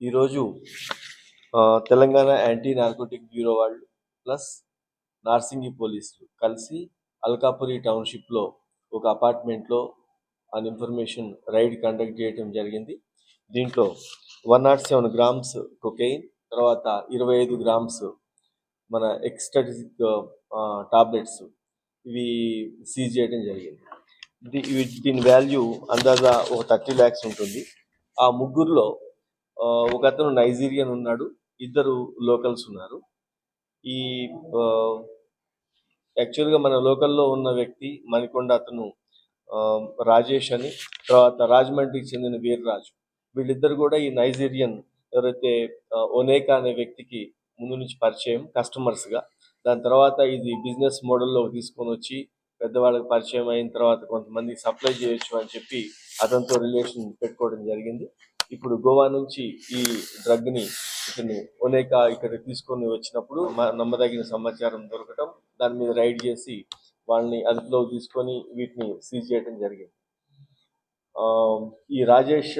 ఈరోజు Telangana anti narcotic bureau వాళ్ళు plus Narsingi పోలీసులు కలిసి అల్కాపురి టౌన్షిప్లో ఒక అపార్ట్మెంట్లో అన్ ఇన్ఫర్మేషన్ రైడ్ కండక్ట్ చేయడం జరిగింది. దీంట్లో one nought seven grams cocaine తర్వాత ఇరవై ఐదు గ్రామ్స్ మన ఎక్స్టటిక్ టాబ్లెట్స్ ఇవి సీజ్ చేయడం జరిగింది. దీని వాల్యూ అందాజా ఒక థర్టీ ల్యాక్స్ ఉంటుంది. ఆ ముగ్గురులో ఒక అతను నైజీరియన్ ఉన్నాడు ఇద్దరు లోకల్స్ ఉన్నారు. ఈ యాక్చువల్గా మన లోకల్లో ఉన్న వ్యక్తి మణికొండ అతను ఆ, రాజేష్ అని తర్వాత రాజమండ్రికి చెందిన వీర్రాజు. వీళ్ళిద్దరు కూడా ఈ నైజీరియన్ ఎవరైతే ఒనేకా అనే వ్యక్తికి ముందు నుంచి పరిచయం కస్టమర్స్గా దాని తర్వాత ఇది బిజినెస్ మోడల్లో తీసుకొని వచ్చి పెద్దవాళ్ళకి పరిచయం అయిన తర్వాత కొంతమంది సప్లై చేయొచ్చు అని చెప్పి అతనితో రిలేషన్ పెట్టుకోవడం జరిగింది. ఇప్పుడు గోవా నుంచి ఈ డ్రగ్ని ఇతను ఒనేక ఇక్కడ తీసుకొని వచ్చినప్పుడు నమ్మదగిన సమాచారం దొరకటం దాని మీద రైడ్ చేసి వాళ్ళని అదుపులో తీసుకొని వీటిని సీజ్ చేయడం జరిగింది. ఆ, ఈ రాజేష్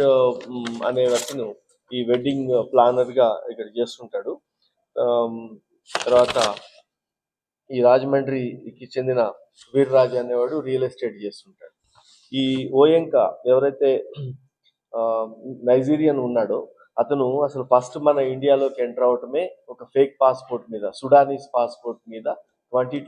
అనే వ్యక్తిను ఈ వెడ్డింగ్ ప్లానర్గా ఇక్కడ చేస్తుంటాడు. తర్వాత ఈ రాజమండ్రికి చెందిన వీర్రాజ్ అనేవాడు రియల్ ఎస్టేట్ చేస్తుంటాడు. ఈ ఓయంక ఎవరైతే నైజీరియన్ ఉన్నాడు. అతను అసలు ఫస్ట్ మన ఇండియాలోకి ఎంటర్ అవటమే ఒక ఫేక్ పాస్పోర్ట్ మీద సుడానీస్ పాస్పోర్ట్ మీద ట్వంటీ